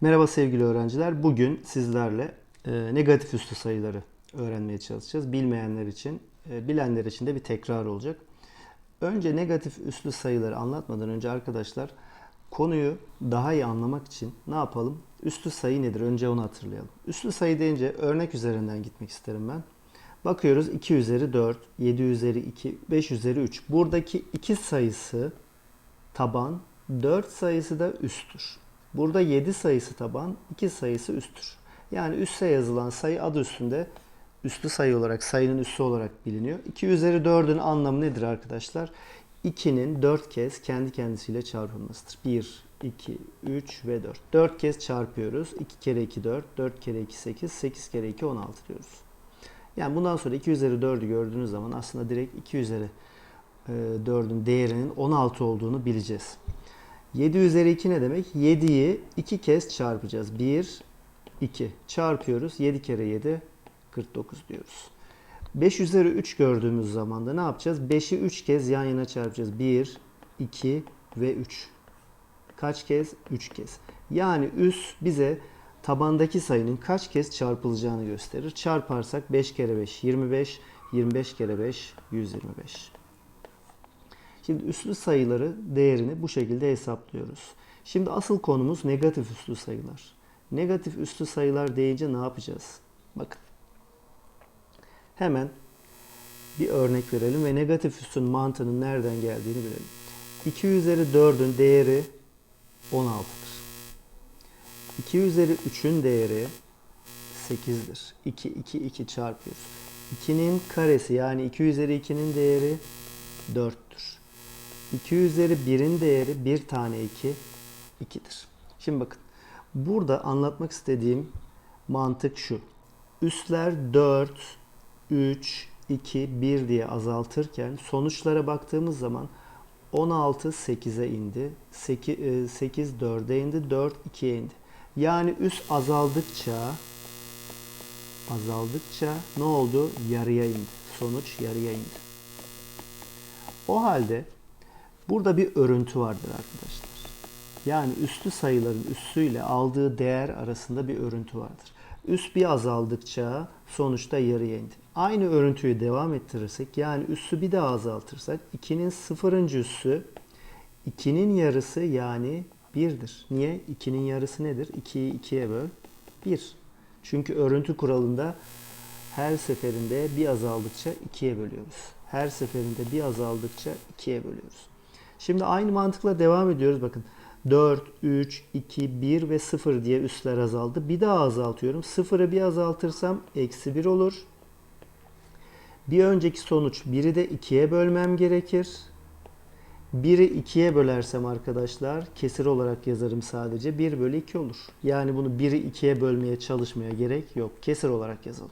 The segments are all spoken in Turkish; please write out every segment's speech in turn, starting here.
Merhaba sevgili öğrenciler. Bugün sizlerle e, negatif üstü sayıları öğrenmeye çalışacağız. Bilmeyenler için, e, bilenler için de bir tekrar olacak. Önce negatif üslü sayıları anlatmadan önce arkadaşlar konuyu daha iyi anlamak için ne yapalım? Üslü sayı nedir? Önce onu hatırlayalım. Üslü sayı deyince örnek üzerinden gitmek isterim ben. Bakıyoruz 2 üzeri 4, 7 üzeri 2, 5 üzeri 3. Buradaki 2 sayısı taban, 4 sayısı da üsttür. Burada 7 sayısı taban, 2 sayısı üsttür. Yani üste yazılan sayı adı üstünde üstlü sayı olarak, sayının üssü olarak biliniyor. 2 üzeri 4'ün anlamı nedir arkadaşlar? 2'nin 4 kez kendi kendisiyle çarpılmasıdır. 1, 2, 3 ve 4. 4 kez çarpıyoruz. 2 kere 2 4, 4 kere 2 8, 8 kere 2 16 diyoruz. Yani bundan sonra 2 üzeri 4'ü gördüğünüz zaman aslında direkt 2 üzeri 4'ün değerinin 16 olduğunu bileceğiz. 7 üzeri 2 ne demek? 7'yi 2 kez çarpacağız. 1, 2 çarpıyoruz. 7 kere 7, 49 diyoruz. 5 üzeri 3 gördüğümüz zaman da ne yapacağız? 5'i 3 kez yan yana çarpacağız. 1, 2 ve 3. Kaç kez? 3 kez. Yani üs bize tabandaki sayının kaç kez çarpılacağını gösterir. Çarparsak 5 kere 5, 25, 25 kere 5, 125. Şimdi üslü sayıları değerini bu şekilde hesaplıyoruz. Şimdi asıl konumuz negatif üslü sayılar. Negatif üslü sayılar deyince ne yapacağız? Bakın. Hemen bir örnek verelim ve negatif üstün mantığının nereden geldiğini bilelim. 2 üzeri 4'ün değeri 16'dır. 2 üzeri 3'ün değeri 8'dir. 2, 2, 2 çarpıyoruz. 2'nin karesi yani 2 üzeri 2'nin değeri 4'tür. 2 üzeri 1'in değeri 1 tane 2, 2'dir. Şimdi bakın. Burada anlatmak istediğim mantık şu. Üsler 4, 3, 2, 1 diye azaltırken sonuçlara baktığımız zaman 16 8'e indi. 8, 8 4'e indi. 4 2'ye indi. Yani üst azaldıkça azaldıkça ne oldu? Yarıya indi. Sonuç yarıya indi. O halde burada bir örüntü vardır arkadaşlar. Yani üslü sayıların üssüyle aldığı değer arasında bir örüntü vardır. Üs bir azaldıkça sonuçta yarıya indi. Aynı örüntüyü devam ettirirsek yani üssü bir daha azaltırsak 2'nin sıfırıncı üssü 2'nin yarısı yani 1'dir. Niye? 2'nin yarısı nedir? 2'yi 2'ye böl 1. Çünkü örüntü kuralında her seferinde bir azaldıkça 2'ye bölüyoruz. Her seferinde bir azaldıkça 2'ye bölüyoruz. Şimdi aynı mantıkla devam ediyoruz. Bakın 4, 3, 2, 1 ve 0 diye üsler azaldı. Bir daha azaltıyorum. 0'ı bir azaltırsam eksi 1 olur. Bir önceki sonuç 1'i de 2'ye bölmem gerekir. 1'i 2'ye bölersem arkadaşlar kesir olarak yazarım sadece 1 bölü 2 olur. Yani bunu 1'i 2'ye bölmeye çalışmaya gerek yok. Kesir olarak yazalım.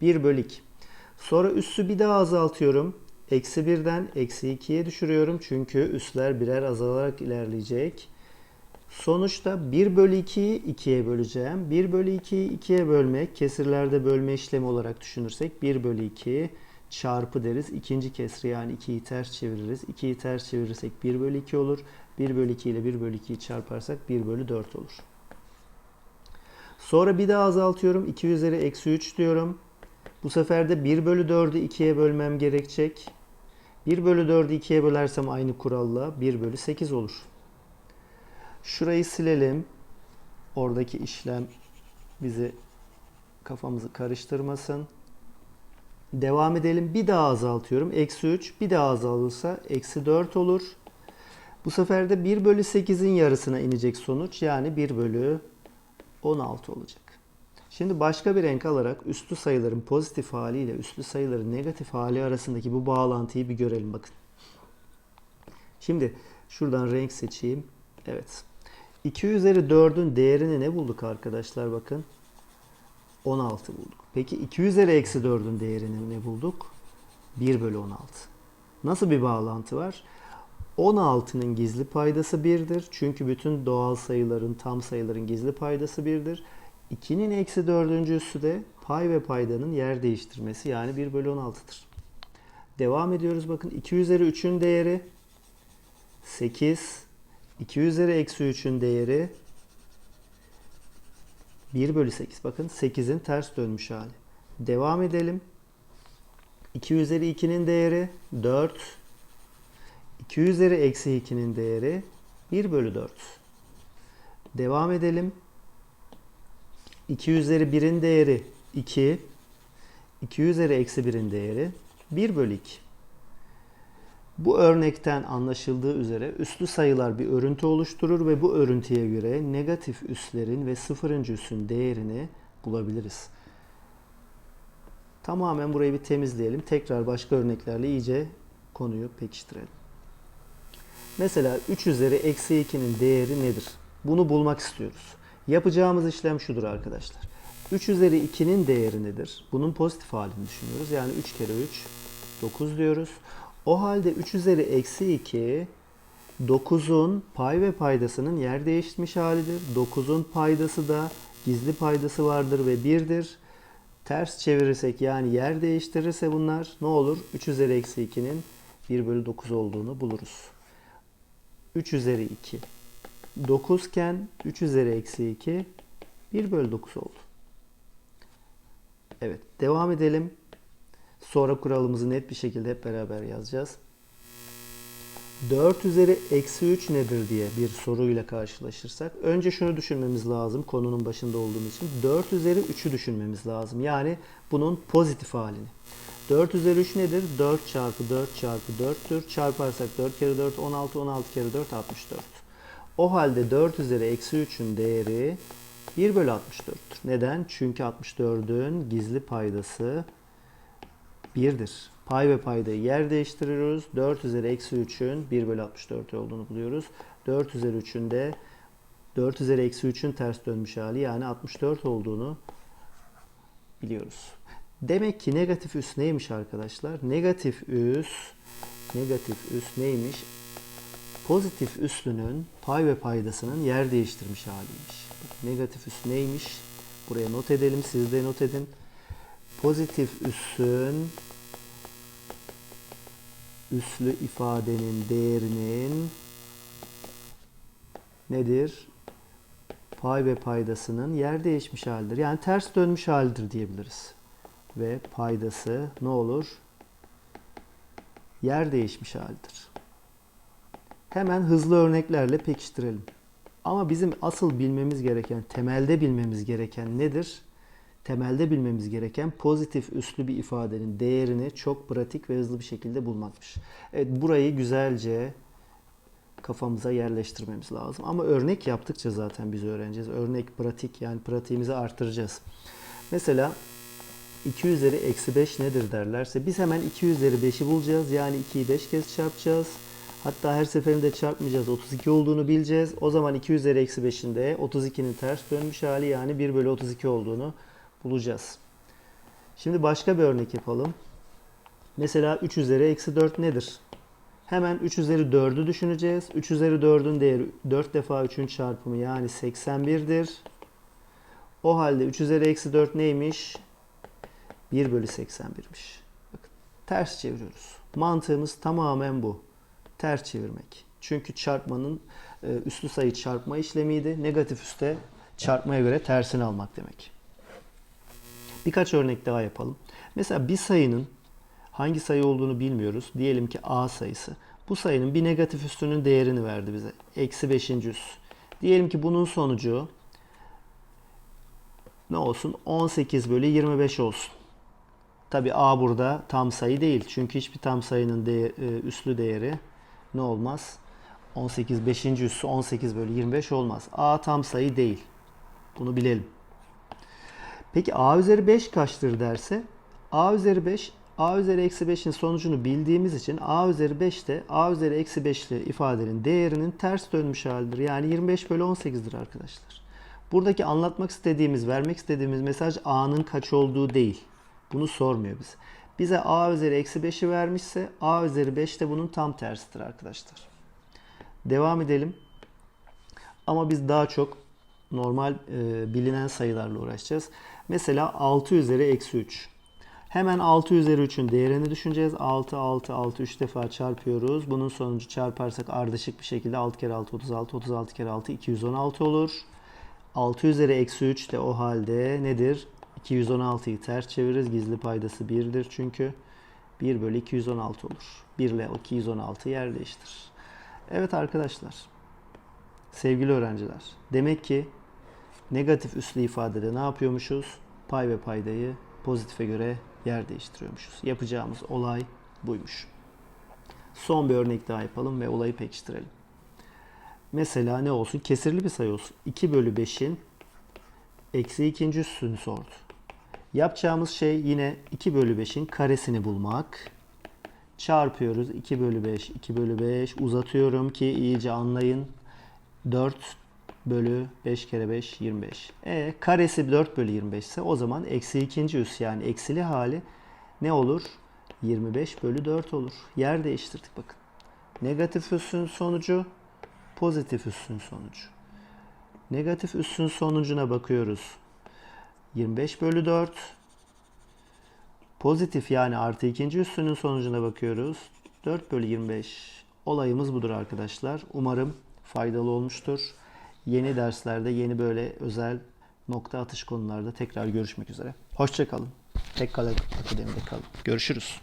1 bölü 2. Sonra üssü bir daha azaltıyorum. Eksi 1'den eksi 2'ye düşürüyorum. Çünkü üsler birer azalarak ilerleyecek. Sonuçta 1 bölü 2'yi 2'ye böleceğim. 1 bölü 2'yi 2'ye bölmek kesirlerde bölme işlemi olarak düşünürsek 1 bölü 2 çarpı deriz. İkinci kesri yani 2'yi ters çeviririz. 2'yi ters çevirirsek 1 bölü 2 olur. 1 bölü 2 ile 1 bölü 2'yi çarparsak 1 bölü 4 olur. Sonra bir daha azaltıyorum. 2 üzeri eksi 3 diyorum. Bu sefer de 1 bölü 4'ü 2'ye bölmem gerekecek. 1 bölü 4'ü 2'ye bölersem aynı kuralla 1 bölü 8 olur. Şurayı silelim. Oradaki işlem bizi kafamızı karıştırmasın. Devam edelim. Bir daha azaltıyorum. Eksi 3 bir daha azalırsa eksi 4 olur. Bu sefer de 1 bölü 8'in yarısına inecek sonuç. Yani 1 bölü 16 olacak. Şimdi başka bir renk alarak üslü sayıların pozitif haliyle üslü sayıların negatif hali arasındaki bu bağlantıyı bir görelim bakın. Şimdi şuradan renk seçeyim. Evet. 2 üzeri 4'ün değerini ne bulduk arkadaşlar bakın. 16 bulduk. Peki 2 üzeri eksi 4'ün değerini ne bulduk? 1 bölü 16. Nasıl bir bağlantı var? 16'nın gizli paydası 1'dir. Çünkü bütün doğal sayıların, tam sayıların gizli paydası 1'dir. 2'nin eksi dördüncüsü de pay ve paydanın yer değiştirmesi yani 1 bölü 16'dır. Devam ediyoruz bakın 2 üzeri 3'ün değeri 8. 2 üzeri eksi 3'ün değeri 1 bölü 8. Bakın 8'in ters dönmüş hali. Devam edelim. 2 üzeri 2'nin değeri 4. 2 üzeri eksi 2'nin değeri 1 bölü 4. Devam edelim. 2 üzeri 1'in değeri 2. 2 üzeri eksi 1'in değeri 1 bölü 2. Bu örnekten anlaşıldığı üzere üslü sayılar bir örüntü oluşturur ve bu örüntüye göre negatif üslerin ve sıfırıncı üssün değerini bulabiliriz. Tamamen burayı bir temizleyelim. Tekrar başka örneklerle iyice konuyu pekiştirelim. Mesela 3 üzeri eksi 2'nin değeri nedir? Bunu bulmak istiyoruz. Yapacağımız işlem şudur arkadaşlar. 3 üzeri 2'nin değeri nedir? Bunun pozitif halini düşünüyoruz. Yani 3 kere 3 9 diyoruz. O halde 3 üzeri eksi 2 9'un pay ve paydasının yer değiştirmiş halidir. 9'un paydası da gizli paydası vardır ve 1'dir. Ters çevirirsek yani yer değiştirirse bunlar ne olur? 3 üzeri eksi 2'nin 1 bölü 9 olduğunu buluruz. 3 üzeri 2 9 iken 3 üzeri eksi 2 1 bölü 9 oldu. Evet devam edelim. Sonra kuralımızı net bir şekilde hep beraber yazacağız. 4 üzeri eksi 3 nedir diye bir soruyla karşılaşırsak önce şunu düşünmemiz lazım konunun başında olduğumuz için 4 üzeri 3'ü düşünmemiz lazım. Yani bunun pozitif halini. 4 üzeri 3 nedir? 4 çarpı 4 çarpı 4'tür. Çarparsak 4 kere 4 16 16 kere 4 64. O halde 4 üzeri eksi 3'ün değeri 1 bölü 64'tür. Neden? Çünkü 64'ün gizli paydası 1'dir. Pay ve paydayı yer değiştiriyoruz. 4 üzeri eksi 3'ün 1 bölü 64 olduğunu buluyoruz. 4 üzeri 3'ün de 4 üzeri eksi 3'ün ters dönmüş hali yani 64 olduğunu biliyoruz. Demek ki negatif üs neymiş arkadaşlar? Negatif üs negatif üs neymiş? Pozitif üslünün pay ve paydasının yer değiştirmiş haliymiş. Negatif üs neymiş? Buraya not edelim. Siz de not edin. Pozitif üssün üslü ifadenin değerinin nedir? Pay ve paydasının yer değişmiş halidir. Yani ters dönmüş halidir diyebiliriz. Ve paydası ne olur? Yer değişmiş halidir. Hemen hızlı örneklerle pekiştirelim. Ama bizim asıl bilmemiz gereken, temelde bilmemiz gereken nedir? Temelde bilmemiz gereken pozitif üslü bir ifadenin değerini çok pratik ve hızlı bir şekilde bulmakmış. Evet burayı güzelce kafamıza yerleştirmemiz lazım. Ama örnek yaptıkça zaten biz öğreneceğiz. Örnek pratik yani pratiğimizi artıracağız. Mesela 2 üzeri eksi 5 nedir derlerse biz hemen 2 üzeri 5'i bulacağız. Yani 2'yi 5 kez çarpacağız. Hatta her seferinde çarpmayacağız. 32 olduğunu bileceğiz. O zaman 2 üzeri eksi 5'in de 32'nin ters dönmüş hali yani 1 bölü 32 olduğunu bulacağız. Şimdi başka bir örnek yapalım. Mesela 3 üzeri eksi 4 nedir? Hemen 3 üzeri 4'ü düşüneceğiz. 3 üzeri 4'ün değeri 4 defa 3'ün çarpımı yani 81'dir. O halde 3 üzeri eksi 4 neymiş? 1 bölü 81'miş. Bakın ters çeviriyoruz. Mantığımız tamamen bu. Ters çevirmek. Çünkü çarpmanın e, üslü sayı çarpma işlemiydi. Negatif üste çarpmaya göre tersini almak demek. Birkaç örnek daha yapalım. Mesela bir sayının hangi sayı olduğunu bilmiyoruz. Diyelim ki A sayısı. Bu sayının bir negatif üstünün değerini verdi bize. Eksi 5. üs. Diyelim ki bunun sonucu ne olsun? 18 bölü 25 olsun. Tabi A burada tam sayı değil. Çünkü hiçbir tam sayının değer, e, üslü değeri ne olmaz? 18 5. üssü 18 bölü 25 olmaz. A tam sayı değil. Bunu bilelim. Peki a üzeri 5 kaçtır derse a üzeri 5 a üzeri eksi 5'in sonucunu bildiğimiz için a üzeri 5 de a üzeri eksi 5'li ifadenin değerinin ters dönmüş halidir. Yani 25 bölü 18'dir arkadaşlar. Buradaki anlatmak istediğimiz, vermek istediğimiz mesaj a'nın kaç olduğu değil. Bunu sormuyor bize. Bize a üzeri eksi 5'i vermişse a üzeri 5 de bunun tam tersidir arkadaşlar. Devam edelim. Ama biz daha çok normal e, bilinen sayılarla uğraşacağız. Mesela 6 üzeri eksi 3. Hemen 6 üzeri 3'ün değerini düşüneceğiz. 6, 6, 6 3 defa çarpıyoruz. Bunun sonucu çarparsak ardışık bir şekilde 6 kere 6 36, 36 kere 6 216 olur. 6 üzeri eksi 3 de o halde nedir? 216'yı ters çeviririz. Gizli paydası 1'dir çünkü. 1 bölü 216 olur. 1 ile 216 yer değiştirir. Evet arkadaşlar. Sevgili öğrenciler. Demek ki negatif üslü ifadede ne yapıyormuşuz? Pay ve paydayı pozitife göre yer değiştiriyormuşuz. Yapacağımız olay buymuş. Son bir örnek daha yapalım ve olayı pekiştirelim. Mesela ne olsun? Kesirli bir sayı olsun. 2 bölü 5'in eksi ikinci üssünü sordu. Yapacağımız şey yine 2 bölü 5'in karesini bulmak. Çarpıyoruz. 2 bölü 5, 2 bölü 5. Uzatıyorum ki iyice anlayın. 4 bölü 5 kere 5, 25. E karesi 4 bölü 25 ise o zaman eksi ikinci üs yani eksili hali ne olur? 25 bölü 4 olur. Yer değiştirdik bakın. Negatif üssün sonucu, pozitif üssün sonucu. Negatif üssün sonucuna bakıyoruz. 25 bölü 4. Pozitif yani artı ikinci üssünün sonucuna bakıyoruz. 4 bölü 25. Olayımız budur arkadaşlar. Umarım faydalı olmuştur. Yeni derslerde yeni böyle özel nokta atış konularda tekrar görüşmek üzere. Hoşçakalın. Tek Akademi'de kalın. Görüşürüz.